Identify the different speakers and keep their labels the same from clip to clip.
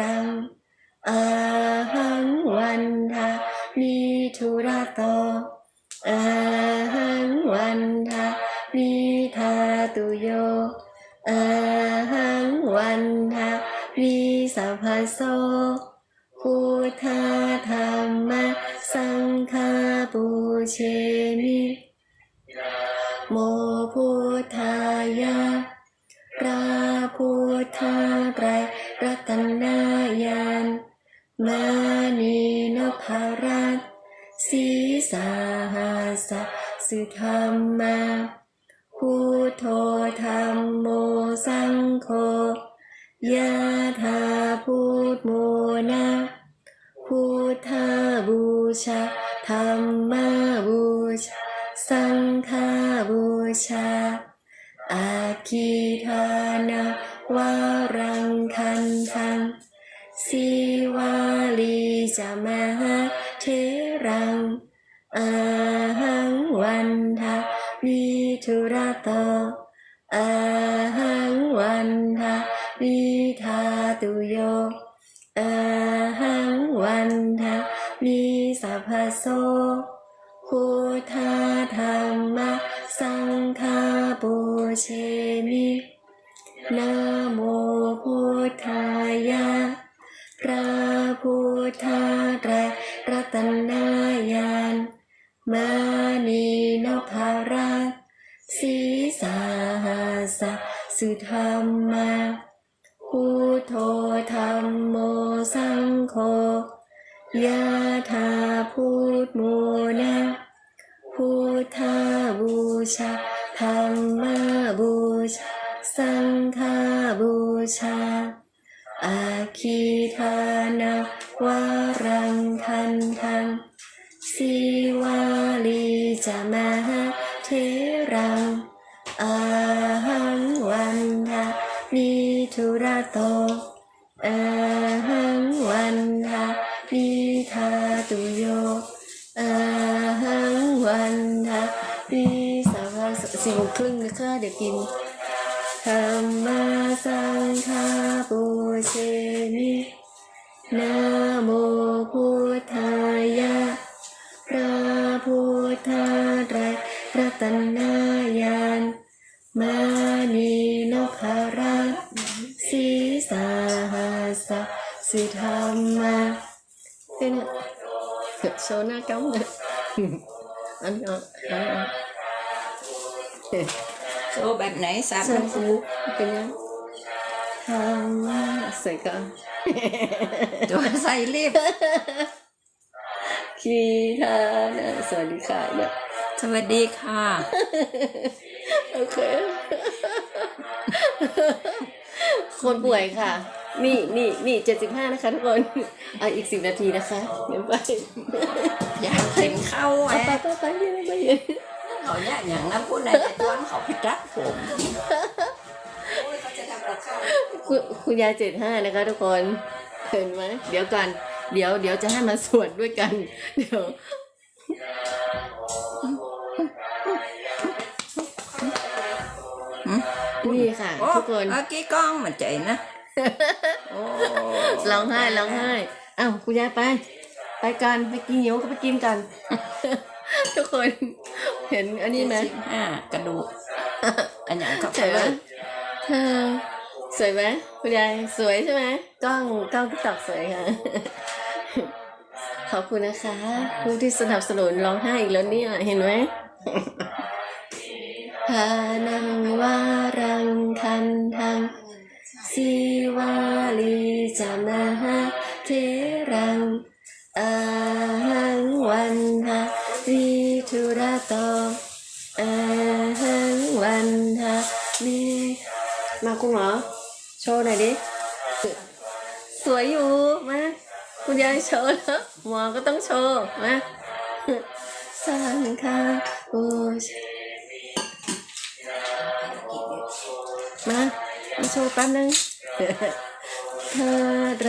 Speaker 1: รังอาหังวันทามิทุระโตอาหังวันทามิทาตุโยอาหังวันทามิสัพพโสพุทธาธรรมะสังฆาปูเชมิโมพุทธายะพระพุทธไตรรัตน สุธรรมาพุทโธธรรมโมสังโฆยะธาพุทโมนะพุทธาบูชาธรรมาบูชา สังฆาบูชา อาคีทานาวารังคันทังสีวาลีจะมหาเทรังอาหัง วันทาวิทุระโตอาหังวันทาวิทาตุโยอาหังวันทาวิสัพพโสพุทธาธรรมะสังฆาปูเชมินะโมพุทธายะพระพุทธไตรรัตนายาน มานีนภารัตสีสาสะสุธรรมาพุทโธธรรมโมสังโฆยะธาพุทโมนะพุทธาบูชาธรรมบูชา สังฆาบูชาอาคีทานาวารังคันทังสีวา จะมาเทรังอาหังวันทามิทุระโตอาหังวันทามิทาตุโยอาหังวันทามิสัพพะสี่โมงครึ่งนะคะเดี๋ยวกินธรรมสังฆาปูเชมินะโมพุทธา สุธรรมาเป็นโชว์หน้ากล้องเลยอันนี้อะอันนี้อะ
Speaker 2: โชว์แบบไหนสาม
Speaker 1: ใช่
Speaker 2: น้ำ
Speaker 1: ใช่
Speaker 2: ปู
Speaker 1: เป็นยังทำมาใส่กัน
Speaker 2: ตัวใส่รีบ
Speaker 1: คีทานะสวัสดีค่ะเนี่ย
Speaker 2: สวัสดีค่ะ
Speaker 1: โอเค คนป่วยค่ะ นี่นี่นี่เจ็ดสิบห้านะคะทุกคนเอาอีกสิบนาทีนะคะเดี๋ยวไป
Speaker 2: อยากกินข้าวแหว
Speaker 1: เอาไปไปไปเย็นไปเย็น
Speaker 2: เขาเนี่ยอย่างน้ำปูไหนจะชวนเขาไปรักผมโอ้ยเขาจะทำกับข้าว
Speaker 1: คุณคุณยายเจ็ดห้านะคะทุกคนเห็นไหมเดี๋ยวก่อนเดี๋ยวเดี๋ยวจะให้มาสวดด้วยกัน เดี๋ยวนี่ค่ะ
Speaker 2: โอ้
Speaker 1: ทุกคน
Speaker 2: เมื่อกี้กล้องมันใจนะโอ้
Speaker 1: ร้องไห้ร้องไห้อ้าวคุณยายไป ไปกันไปกินเหนียวก็ไปกินกัน ทุกคนเห็นอันนี้ไหม
Speaker 2: สิบห้ากระดูกอันอย่างเขา
Speaker 1: สวยไหมเธอสวยไหมคุณยายสวยใช่ไหมกล้องกล้องติ๊กตอกสวยค่ะขอบคุณนะคะ ผู้ที่สนับสนุนร้องไห้อีกแล้วเนี่ยเห็นไหมพานังวารังคันทัง สีวาลีจะมหาเทรังอาหังวันทาวิทุระโตอาหังวันทามิมาคุณหมอโชว์หน่อยดิ สวยอยู่มาคุณยายโชว์แล้วหมอก็ต้องโชว์มาสังฆาบูชมา มาโชว์แป๊บนึงเธอไร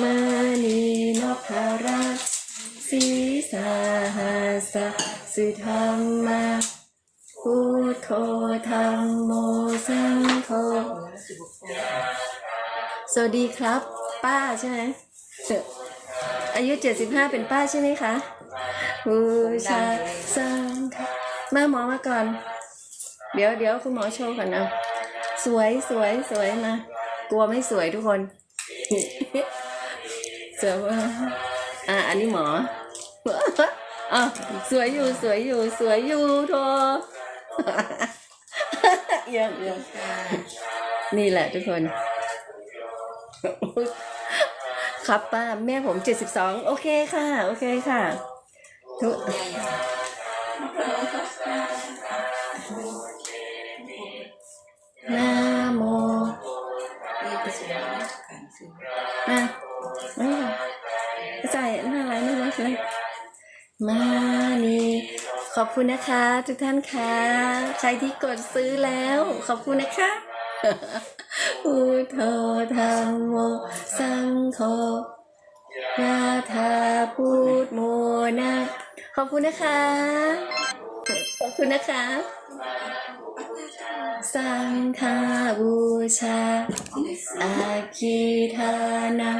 Speaker 1: มานีนพราชสีสาหาสะสุธรรมาพุทโธธรรมโมสังโฆสวัสดีครับ ป้าใช่ไหมอายุเจ็ดสิบห้าเป็นป้าใช่ไหมคะบูชาสังฆมาหมอมาก่อน เดี๋ยวเดี๋ยวคุณหมอโชว์ก่อนนะสวยสวยสวยมากลัวไม่สวยทุกคนสวยมาอะอันนี้หมออะสวยอยู่สวยอยู่สวยอยู่โทเยี่ยมเยี่ยมนี่แหละทุกคนครับป้าแม่ผมเจ็ดสิบสองโอเคค่ะ โอเคค่ะทุก มานี่ ขอบคุณนะคะ ทุกท่านค่ะ ใครที่กดซื้อแล้ว ขอบคุณนะคะอุทโธธรรมโมสังโฆยาธาพุทโมนะขอบคุณนะคะ ขอบคุณนะคะ สังฆาบูชาอาคีทานา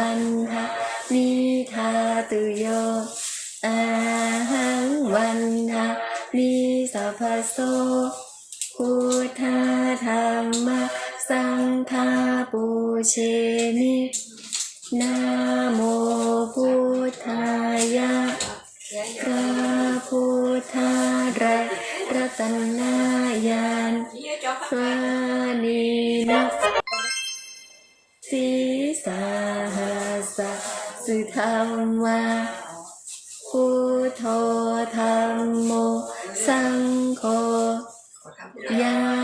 Speaker 1: วันทะมิทาตุโยอาหังวันทะมิสัพพโสพุทธธรรมสังฆาปูเชมินะโมพุทธายะพระพุทธรัตรัตนายาน
Speaker 2: นี่จอ
Speaker 1: พระนี ธ